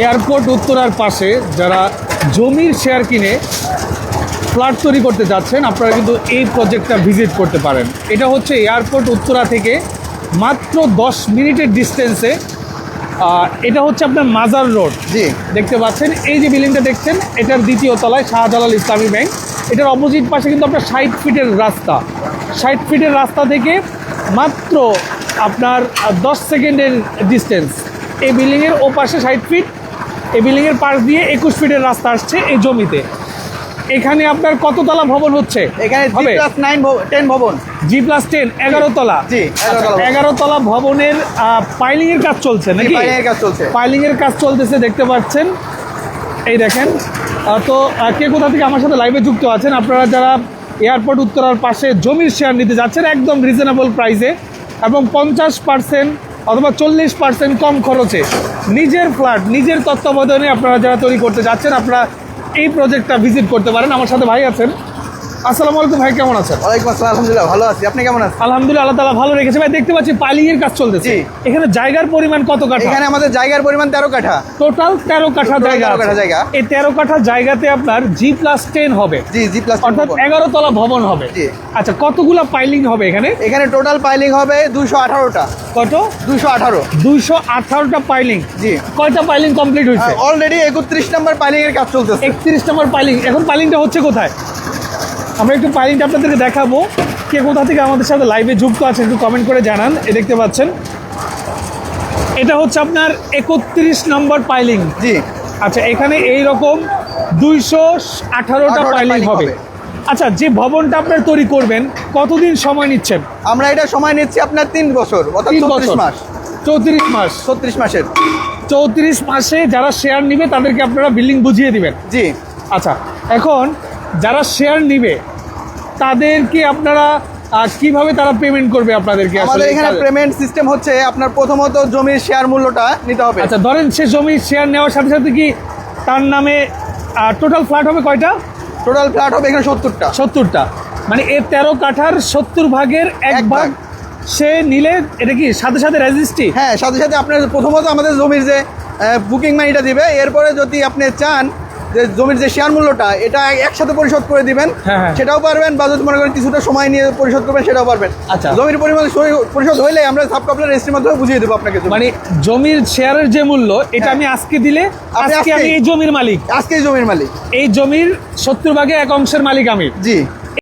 Airport উত্তরার পাশে যারা জমির শেয়ার কিনে ফ্ল্যাট তৈরি করতে যাচ্ছেন আপনারা কিন্তু এই প্রজেক্টটা ভিজিট করতে পারেন। এটা হচ্ছে এয়ারপোর্ট উত্তরা থেকে মাত্র দশ মিনিটের ডিস্টেন্সে এটা হচ্ছে আপনার মাজার রোড। জি। দেখতে পাচ্ছেন? এই যে বিল্ডিংটা দেখছেন এটার দ্বিতীয় তলায় শাহজালাল ইসলামী ব্যাংক। এটার অপোজিট পাশে কিন্তু আপনার ষাট ফিটের রাস্তা। ষাট ফিটের রাস্তা থেকে মাত্র আপনার দশ সেকেন্ডের ডিস্টেন্স এই বিল্ডিংয়ের ও পাশে ষাট ফিট এই বিল্ডিংয়ের পাশ দিয়ে একুশ ফিটের রাস্তা আসছে এই জমিতে। এখানে আপনার কততলা ভবন হচ্ছে? এখানে জি হবে? প্লাস নাইন টেন ভবন। জি প্লাস টেন এগারো তলা। জি, এগারো তলা ভবনের পাইলিং এর কাজ চলছে নাকি? পাইলিং এর কাজ চলছে। পাইলিং এর কাজ চলতেছে দেখতে পাচ্ছেন। এই দেখেন। তো কে কোথা থেকে আমার সাথে লাইভে যুক্ত আছেন আপনারা যারা এয়ারপোর্ট উত্তরার পাশে জমির শেয়ার নিতে যাচ্ছেন একদম রিজনেবল প্রাইসে এবং পঞ্চাশ পার্সেন্ট অথবা চল্লিশ পার্সেন্ট কম খরচে নিজের ফ্ল্যাট নিজের তত্ত্বাবধানে আপনারা যারা তৈরি করতে যাচ্ছেন, আপনারা এই প্রজেক্টটা ভিজিট করতে পারেন। আমার সাথে ভাই আছেন। আসসালামু আলাইকুম ভাই কেমন আছেন? ওয়ালাইকুম আসসালাম আলহামদুলিল্লাহ ভালো আছি। আপনি কেমন আছেন? আলহামদুলিল্লাহ আল্লাহ তালা ভালো রেখেছে। ভাই দেখতে পাচ্ছি পাইলিং এর কাজ চলতেছে। এখানে জায়গার পরিমাণ কত কাঠা? এখানে আমাদের জায়গার পরিমাণ তেরো কাঠা। টোটাল তেরো কাঠা জায়গা কাঠা জায়গা। এই তেরো কাঠা জায়গাতে আপনার জি প্লাস টেন হবে। জি জি প্লাস অর্থাৎ এগারো তলা ভবন হবে। জি। আচ্ছা কতগুলা পাইলিং হবে এখানে? এখানে টোটাল পাইলিং হবে দুশো আঠারোটা। কত? দুশো আঠারো। দুইশো আঠারোটা পাইলিং জি। কয়টা পাইলিং কমপ্লিট হয়েছে? অলরেডি একত্রিশ নম্বর পাইলিং এর কাজ চলতেছে। একত্রিশ নম্বর পাইলিং এখন পাইলিংটা হচ্ছে কোথায়? আমরা একটু পাইলিংটা আপনাদেরকে দেখাবো। কে কোথা থেকে আমাদের সাথে লাইভে যুক্ত আছে একটু কমেন্ট করে জানান এ দেখতে পাচ্ছেন। এটা হচ্ছে আপনার একত্রিশ নম্বর পাইলিং। জি। আচ্ছা এখানে এই রকম দুইশো আঠারোটা পাইলিং হবে। আচ্ছা যে ভবনটা আপনার তৈরি করবেন কতদিন সময় নিচ্ছেন আমরা এটা সময় নিচ্ছি আপনার তিন বছর অর্থাৎ চৌত্রিশ বছর। মাস। চৌত্রিশ মাস। ছত্রিশ মাসের। চৌত্রিশ মাসে যারা শেয়ার নিবে তাদেরকে আপনারা বিল্ডিং বুঝিয়ে দিবেন। জি। আচ্ছা এখন যারা শেয়ার নিবে তাদেরকে আপনারা কীভাবে তারা পেমেন্ট করবে আপনাদেরকে আমাদের এখানে পেমেন্ট সিস্টেম হচ্ছে আপনার প্রথমত জমির শেয়ার মূল্যটা নিতে হবে। আচ্ছা ধরেন সে জমির শেয়ার নেওয়ার সাথে সাথে কি তার নামে টোটাল ফ্ল্যাট হবে কয়টা? টোটাল ফ্ল্যাট হবে এখানে সত্তরটা। সত্তরটা। মানে এর তেরো কাঠার সত্তর ভাগের এক ভাগ। সে নিলে এটা কি সাথে সাথে রেজিস্ট্রি হ্যাঁ সাথে সাথে আপনার প্রথমত আমাদের জমির যে বুকিং মানিটা দিবে এরপরে যদি আপনি চান যে জমির যে শেয়ার মূল্যটা এটা একসাথে পরিশোধ করে দিবেন হ্যাঁ, হ্যাঁ। সেটাও পারবেন বা যদি মনে করেন কিছুটা সময় নিয়ে পরিশোধ করবেন সেটাও পারবেন আচ্ছা। জমির পরিমাণ পরিশোধ হইলে আমরা সাব কাপলার রেজিস্ট্রির মাধ্যমে বুঝিয়ে দেবো আপনাকে মানে জমির শেয়ারের যে মূল্য এটা হ্যাঁ। আমি আজকে দিলে আজকে। আমি এই জমির মালিক আজকেই জমির মালিক এই জমির সত্তর ভাগে এক অংশের মালিক আমি জি